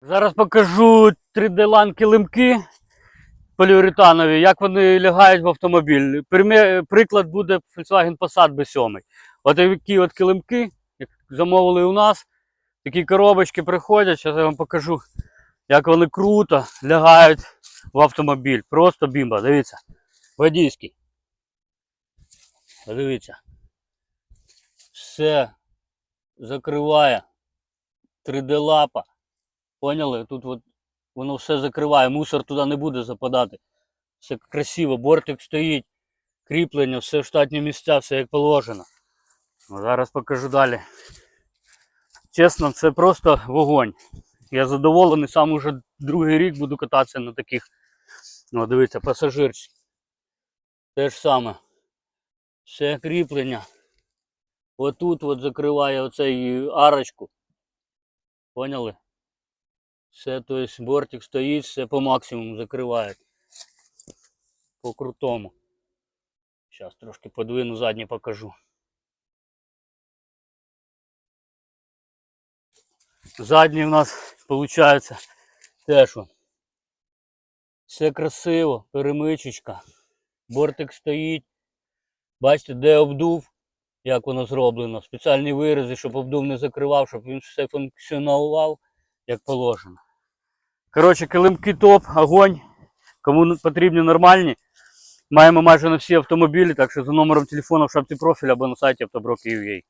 Зараз покажу 3D-лан килимки поліуретанові, як вони лягають в автомобіль. Приклад буде Volkswagen Passat B7. От такі от килимки, як замовили у нас, такі коробочки приходять, зараз я вам покажу, як вони круто лягають в автомобіль. Просто бімба, дивіться. Водійський. Подивіться. Все закриває 3D-лапа. Поняли? Тут от воно все закриває, мусор туди не буде западати. Все красиво, бортик стоїть, кріплення, все в штатні місця, все як положено. Ну, зараз покажу далі. Чесно, це просто вогонь. Я задоволений, сам уже другий рік буду кататися на таких. О, дивіться, пасажирчик. Те ж саме. Все кріплення. Отут от закриває оцей арочку. Поняли? Все, то есть бортик стоїть, все по максимуму закриває. По крутому. Зараз трошки подвину заднє покажу. Задній у нас виходить теж. Все красиво, перемичечка. Бортик стоїть. Бачите, де обдув, як воно зроблено. Спеціальні вирази, щоб обдув не закривав, щоб він все функціонував як положено. Коротше, килимки топ, огонь. Кому потрібні нормальні. Маємо майже на всі автомобілі, так що за номером телефону в шапці профіля або на сайті автобро.ua.